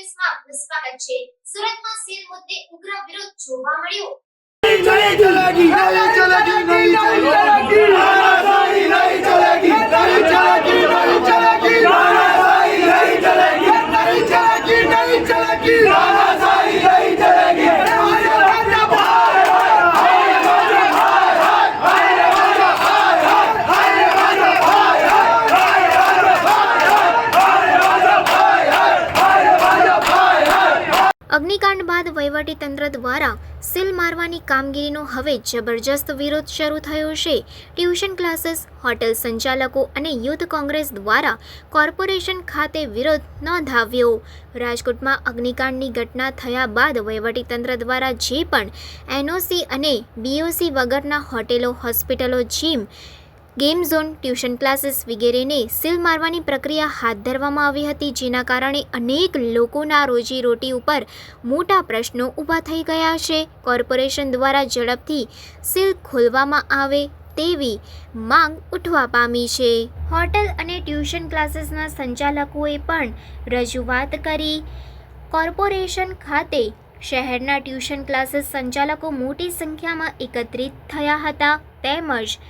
ન્યૂઝમાં સુરતમાં સીલ મુદ્દે ઉગ્ર વિરોધ જોવા મળ્યો. અગ્નિકાંડ બાદ વહીવટીતંત્ર દ્વારા સીલ મારવાની કામગીરીનો હવે જબરજસ્ત વિરોધ શરૂ થયો છે. ટ્યુશન ક્લાસીસ, હોટેલ સંચાલકો અને યુથ કોંગ્રેસ દ્વારા કોર્પોરેશન ખાતે વિરોધ નોંધાવ્યો. રાજકોટમાં અગ્નિકાંડની ઘટના થયા બાદ વહીવટીતંત્ર દ્વારા જે પણ એનઓસી અને બીઓસી વગરના હોટેલો, હોસ્પિટલો, gym game zone tuition classes વગેરેને સીલ મારવાની પ્રક્રિયા હાથ ધરવામાં આવી હતી, જેના કારણે અનેક લોકોના રોજીરોટી ઉપર મોટા પ્રશ્નો ઊભા થઈ ગયા છે. કોર્પોરેશન દ્વારા ઝડપથી સીલ ખોલવામાં આવે તેવી માંગ ઉઠવા પામી છે. હોટેલ અને ટ્યુશન ક્લાસીસના સંચાલકોએ પણ રજૂઆત કરી. કોર્પોરેશન ખાતે શહેરના ટ્યુશન ક્લાસીસ સંચાલકો મોટી સંખ્યામાં એકત્રિત થયા હતા. તેમજ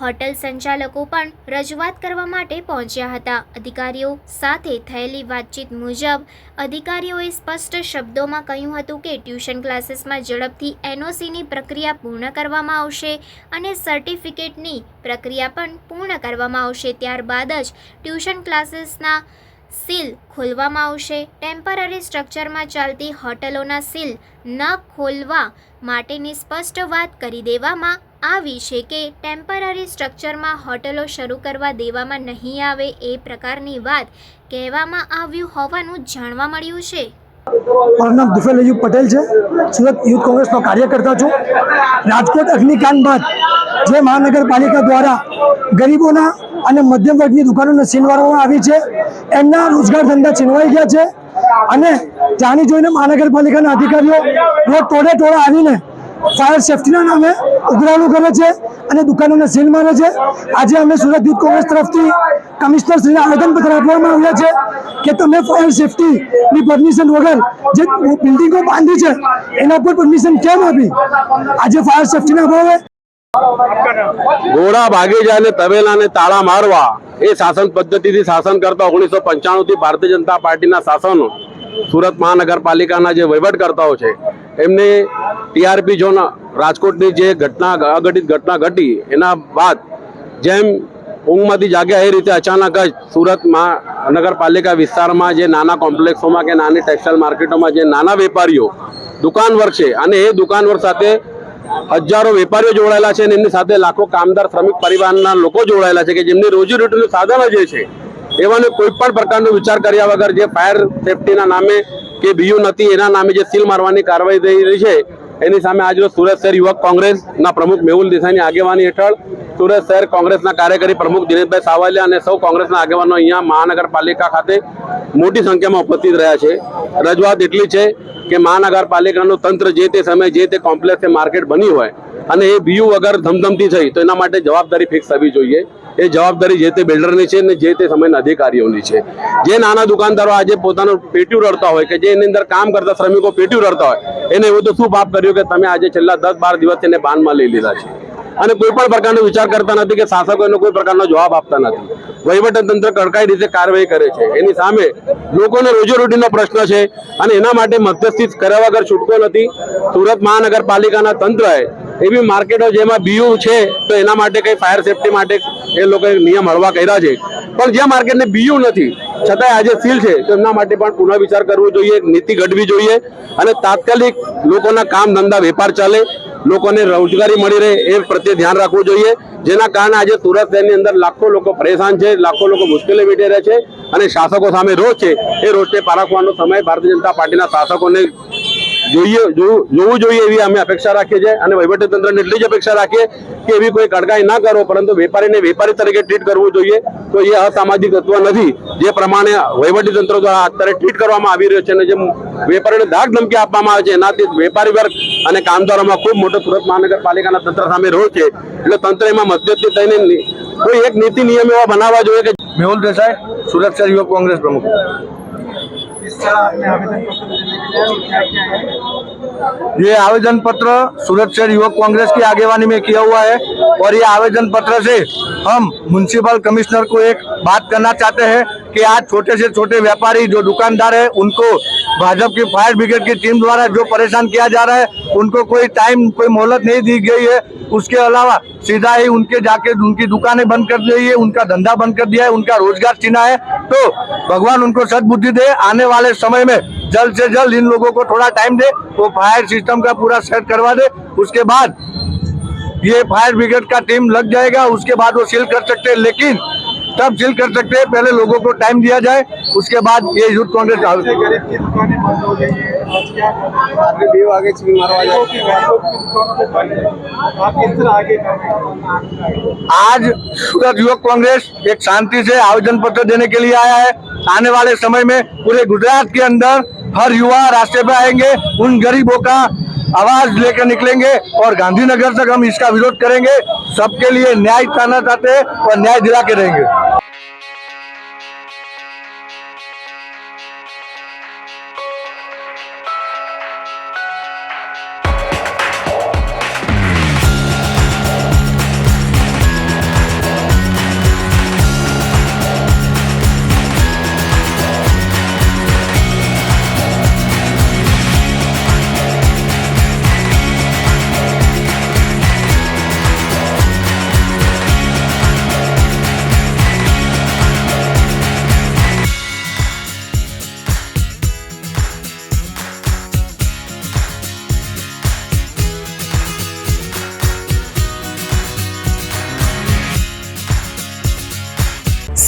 હોટેલ સંચાલકો પણ રજૂઆત કરવા માટે પહોંચ્યા હતા. અધિકારીઓ સાથે થયેલી વાતચીત મુજબ, અધિકારીઓએ સ્પષ્ટ શબ્દોમાં કહ્યું હતું કે ટ્યુશન ક્લાસીસમાં ઝડપથી એનઓસીની પ્રક્રિયા પૂર્ણ કરવામાં આવશે અને સર્ટિફિકેટની પ્રક્રિયા પણ પૂર્ણ કરવામાં આવશે. ત્યારબાદ જ ટ્યુશન ક્લાસીસના સીલ ખોલવામાં આવશે. ટેમ્પરરી સ્ટ્રક્ચરમાં ચાલતી હોટલોના સીલ ન ખોલવા માટેની સ્પષ્ટ વાત કરી દેવામાં આવી છે કે ટેમ્પરરી સ્ટ્રક્ચરમાં હોટલો શરૂ કરવા દેવામાં નહીં આવે એ પ્રકારની વાત કહેવામાં આવ્યું હોવાનું જાણવા મળ્યું છે. મારું નામ દુફેલ અયુબ પટેલ છે. સુરત યુથ કોંગ્રેસનો કાર્યકર્તા છું. રાજકોટ અગ્નિકાંડ બાદ જે મહાનગરપાલિકા દ્વારા ગરીબોના અને મધ્યમ વર્ગની દુકાનોને છીનવાડવામાં આવી છે. એમના રોજગાર ધંધા છીનવાઈ ગયા છે. અને જાણી જોઈને મહાનગરપાલિકાના અધિકારીઓ રોજ ટોળે ટોળે આવીને ફાયર સેફટીના નામે ઉઘરાણું કરે છે અને દુકાનોને સીલ મારે છે. આજે અમે સુરત યુથ કોંગ્રેસ તરફથી કમિશનર શ્રીને આવેદનપત્ર આપવામાં આવ્યા છે કે તમે ફાયર સેફટીની પરમિશન વગર જે બિલ્ડિંગો બાંધી છે, એના પર પરમિશન કેમ આપી? આજે ફાયર સેફટીના અભાવે ઘોડા ભાગી જાય ને તબેલાને તાળા મારવા. એ શાસન પદ્ધતિથી શાસન કરતા ઓગણીસો પંચાણું થી ભારતીય જનતા પાર્ટીના શાસનો સુરત મહાનગરપાલિકાના જે વહીવટકર્તાઓ છે, એમને ટીઆરપી ઝોન રાજકોટની જે ઘટના, અઘટિત ઘટના ઘટી, એના બાદ જેમ ઊંઘમાંથી જાગ્યા એ રીતે અચાનક જ સુરત મહાનગરપાલિકા વિસ્તારમાં જે નાના કોમ્પ્લેક્સોમાં કે નાની ટેક્સટાઇલ માર્કેટોમાં જે નાના વેપારીઓ દુકાન વર્ગ છે, અને એ દુકાન વર્ગ સાથે હજારો વેપારીઓ જોડાયેલા છે અને એમની સાથે લાખો કામદાર, શ્રમિક પરિવારના લોકો જોડાયેલા છે કે જેમની રોજીરોટીનું સાધન જે છે. એવાને કોઈ પણ પ્રકારનો વિચાર કર્યા વગર જે ફાયર સેફટીના નામે કે બીયુ નથી, એના નામે જે સીલ મારવાની કાર્યવાહી થઈ રહી છે એની સામે આજરોજ સુરત શહેર યુવક કોંગ્રેસના પ્રમુખ મેહુલ દેસાઈની આગેવાની હેઠળ સુરત શહેર કોંગ્રેસના કાર્યકારી પ્રમુખ દિનેશભાઈ સાવલિયા અને સૌ કોંગ્રેસના આગેવાનો અહીંયા મહાનગરપાલિકા ખાતે મોટી સંખ્યામાં ઉપસ્થિત રહ્યા છે. રજૂઆત એટલી છે કે મહાનગરપાલિકાનું તંત્ર જે તે સમયે જે તે કોમ્પ્લેક્સ માર્કેટ બની હોય અને એ બીયુ વગર ધમધમતી થઈ તો એના માટે જવાબદારી ફિક્સ થવી જોઈએ. એ જવાબદારી જે તે બિલ્ડરની છે ને જે તે સમયના અધિકારીઓની છે. જે નાના દુકાનદારો આજે પોતાનું પેટ્યું રડતા હોય કે જે એની અંદર કામ કરતા શ્રમિકો પેટ્યું રડતા હોય, એને એવું તો શું પાપ કર્યું કે તમે આજે છેલ્લા દસ બાર દિવસ એને બાનમાં લઈ લીધા છે? અને કોઈ પણ પ્રકારનો વિચાર કરતા નથી કે શાસકો એનો કોઈ પ્રકારનો જવાબ આપતા નથી. વહીવટતંત્ર કડકાઈ રીતે કાર્યવાહી કરે છે. એની સામે લોકોને રોજીરોટીનો પ્રશ્ન છે અને એના માટે મધ્યસ્થી કર્યા વગર છૂટકો નથી. સુરત મહાનગરપાલિકાના તંત્રએ એવી માર્કેટો જેમાં બીયુ છે, તો એના માટે કંઈ ફાયર સેફટી માટે એ લોકોએ નિયમ હળવા કર્યા છે. પણ જે માર્કેટને બીયુ નથી, છતાંય આજે ફીલ છે, તો એમના માટે પણ પુનઃ વિચાર કરવો જોઈએ, નીતિ ઘડવી જોઈએ અને તાત્કાલિક લોકોના કામ ધંધા વેપાર ચાલે, લોકોને રોજગારી મળી રહે એ પ્રત્યે ધ્યાન રાખવું જોઈએ. જેના કારણે આજે સુરત શહેરની અંદર લાખો લોકો પરેશાન છે, લાખો લોકો મુશ્કેલી વેઠી રહ્યા છે અને શાસકો સામે રોષ છે, એ રોષને પારખવાનો સમય ભારતીય જનતા પાર્ટીના શાસકોને જોઈએ જોવું જોવું જોઈએ એવી અમે અપેક્ષા રાખીએ છીએ અને વહીવટી તંત્રને એટલી જ અપેક્ષા રાખીએ કે એવી કોઈ કડકાઈ ના કરો પરંતુ વેપારીને વેપારી તરીકે ટ્રીટ કરવું જોઈએ. તો એ અસામાજિક તત્વ નથી. જે પ્રમાણે વહીવટી તંત્ર દ્વારા અત્યારે ટ્રીટ કરવામાં આવી રહ્યો છે અને જે વેપારીને ધાક ધમકી આપવામાં આવે છે એનાથી વેપારી વર્ગ અને કામદારોમાં ખૂબ મોટો સુરત મહાનગરપાલિકાના તંત્ર સામે રહ્યો છે. એટલે તંત્ર એમાં મધ્યસ્થી થઈને કોઈ એક નીતિ નિયમ એવા બનાવવા જોઈએ કે મેહુલ દેસાઈ સુરક્ષા યુવક કોંગ્રેસ પ્રમુખ. किस तरह आपने आवेदन पत्र देने के लिए क्या क्या है ये आवेदन पत्र सूरत शहर युवक कांग्रेस की आगेवानी में किया हुआ है और ये आवेदन पत्र से हम म्यूनसिपल कमिश्नर को एक बात करना चाहते हैं कि आज छोटे से छोटे व्यापारी जो दुकानदार है, उनको भाजपा की फायर ब्रिगेड की टीम द्वारा जो परेशान किया जा रहा है, उनको कोई टाइम, कोई मोहलत नहीं दी गई है। उसके अलावा सीधा ही उनके जाके उनकी दुकानें बंद कर दी है, उनका धंधा बंद कर दिया है, उनका रोज़गार छीना है। तो भगवान उनको सदबुद्धि दे, आने वाले समय में जल्द से जल्द इन लोगों को थोड़ा टाइम दे, वो फायर सिस्टम का पूरा सेट करवा दे। उसके बाद ये फायर ब्रिगेड का टीम लग जाएगा, उसके बाद वो सील कर सकते हैं। लेकिन तब सील कर सकते हैं पहले लोगों को टाइम दिया जाए उसके बाद ये यूथ कांग्रेस आज सूरत युवक कांग्रेस एक शांति से आवेदन पत्र देने के लिए आया है। आने वाले समय में पूरे गुजरात के अंदर हर युवा रास्ते पे आएँगे। उन गरीबों का आवाज लेकर निकलेंगे और गांधीनगर तक हम इसका विरोध करेंगे सबके लिए न्याय चाहना चाहते हैं और न्याय दिला के रहेंगे